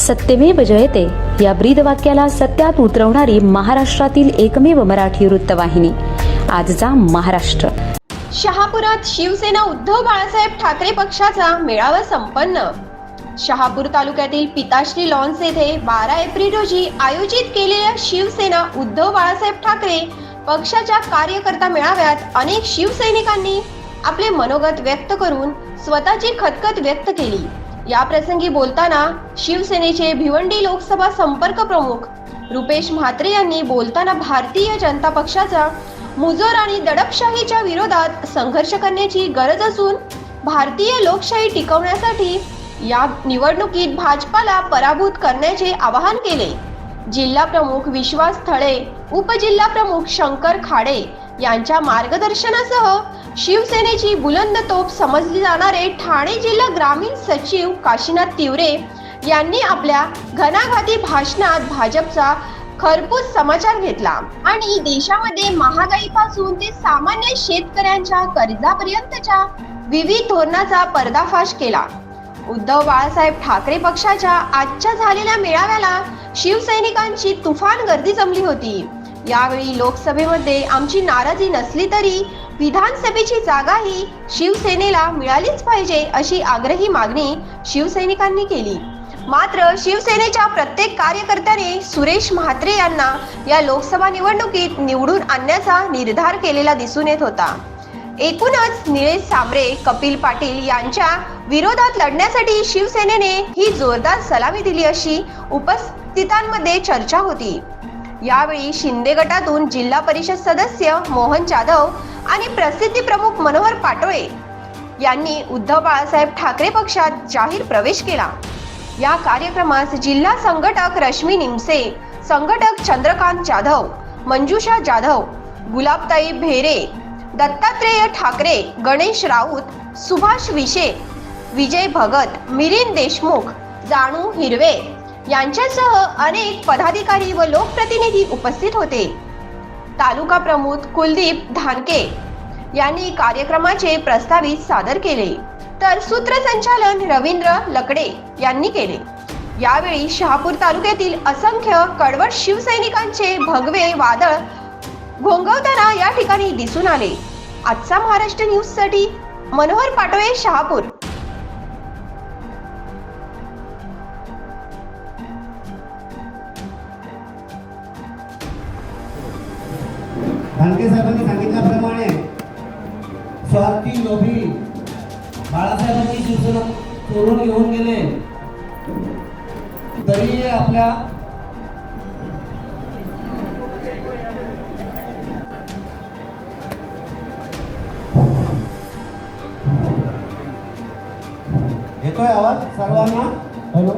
सत्यमेव जयते. या ब्रीद वाक्याला सत्यात उतरवणारी महाराष्ट्रातील एकमेव मराठी वृत्तवाहिनी. आजचा महाराष्ट्र. शहापुरात शिवसेना उद्धव बाळासाहेब ठाकरे पक्षाचा मेळावा संपन्न. शहापूर तालुक्यातील पिताश्री लॉन्स येथे बारा एप्रिल रोजी आयोजित केलेल्या शिवसेना उद्धव बाळासाहेब ठाकरे पक्षाच्या कार्यकर्ता मेळाव्यात अनेक शिवसैनिकांनी आपले मनोगत व्यक्त करून स्वतःची खतखत व्यक्त केली. या प्रसंगी बोलताना शिवसेनेचे भिवंडी लोकसभा संपर्क प्रमुख रुपेश म्हात्रे यांनी बोलताना भारतीय जनता पक्षाचा मुजोर आणि दडपशाहीच्या विरोधात संघर्ष करण्याची गरज असून भारतीय लोकशाही टिकवण्यासाठी या निवडणुकीत भाजपाला पराभूत करण्याचे आवाहन केले. जिल्हा प्रमुख विश्वास थळे उपजिल्हा प्रमुख शंकर खाडे यांच्या मार्गदर्शनासह शिवसेनेची बुलंद तोप समजली जाणारे ठाणे जिल्हा ग्रामीण सचिव काशीनाथ तिवरे यांनी आपल्या घणाघाती भाषणात भाजपचा खरपूस समाचार घेतला. आणि देशामध्ये महागाईपासून ते सामान्य शेतकऱ्यांच्या कर्जापर्यंतच्या विविध धोरणाचा पर्दाफाश केला. उद्धव बाळासाहेब ठाकरे पक्षाच्या आजच्या झालेल्या मेळाव्याला शिवसैनिकांची तुफान गर्दी जमली होती. यावेळी लोकसभेमध्ये आमची नाराजी नसली तरी विधानसभेची जागाही शिवसेनेला मिळालीच पाहिजे अशी आग्रही मागणी शिवसैनिकांनी केली. मात्र शिवसेनेच्या प्रत्येक कार्यकर्त्याने सुरेश म्हात्रे यांना या लोकसभा निवडणुकीत निवडून आणण्याचा निर्धार केलेला दिसून येत होता. एकूणच निलेश साबरे कपिल पाटील यांच्या विरोधात लढण्यासाठी शिवसेनेने ही जोरदार सलामी दिली अशी उपस्थितांमध्ये चर्चा होती. यावेळी शिंदे गटातून जिल्हा परिषद सदस्य मोहन जाधव आणि प्रसिद्धी प्रमुख मनोहर पाटोळे यांनी उद्धव बाळासाहेब ठाकरे पक्षात जाहीर प्रवेश केला. या कार्यक्रमास जिल्हा संघटक रश्मी निमसे संघटक चंद्रकांत जाधव मंजुषा जाधव गुलाबताई भेरे दत्तात्रेय ठाकरे गणेश राऊत सुभाष विशे विजय भगत मिलिंद देशमुख जाणू हिरवे यांच्यासह अनेक पदाधिकारी व लोकप्रतिनिधी उपस्थित होते. तालुका प्रमुख कुलदीप धानके यांनी कार्यक्रमाचे प्रस्तावित सादर केले. तर सूत्रसंचालन रवींद्र लकडे यांनी केले. यावेळी शहापूर तालुक्यातील असंख्य कडवट शिवसैनिकांचे भगवे वादळ घोंगवताना या ठिकाणी दिसून आले. आजचा महाराष्ट्र न्यूजसाठी मनोहर पाटोळे शहापूर. धानके साहेबांनी सांगितल्याप्रमाणे स्वार्थी लोभी बाळासाहेबांनी शिवसेना चोरून घेऊन गेले. तरी आपल्या येतोय आवाज सर्वांना? हॅलो?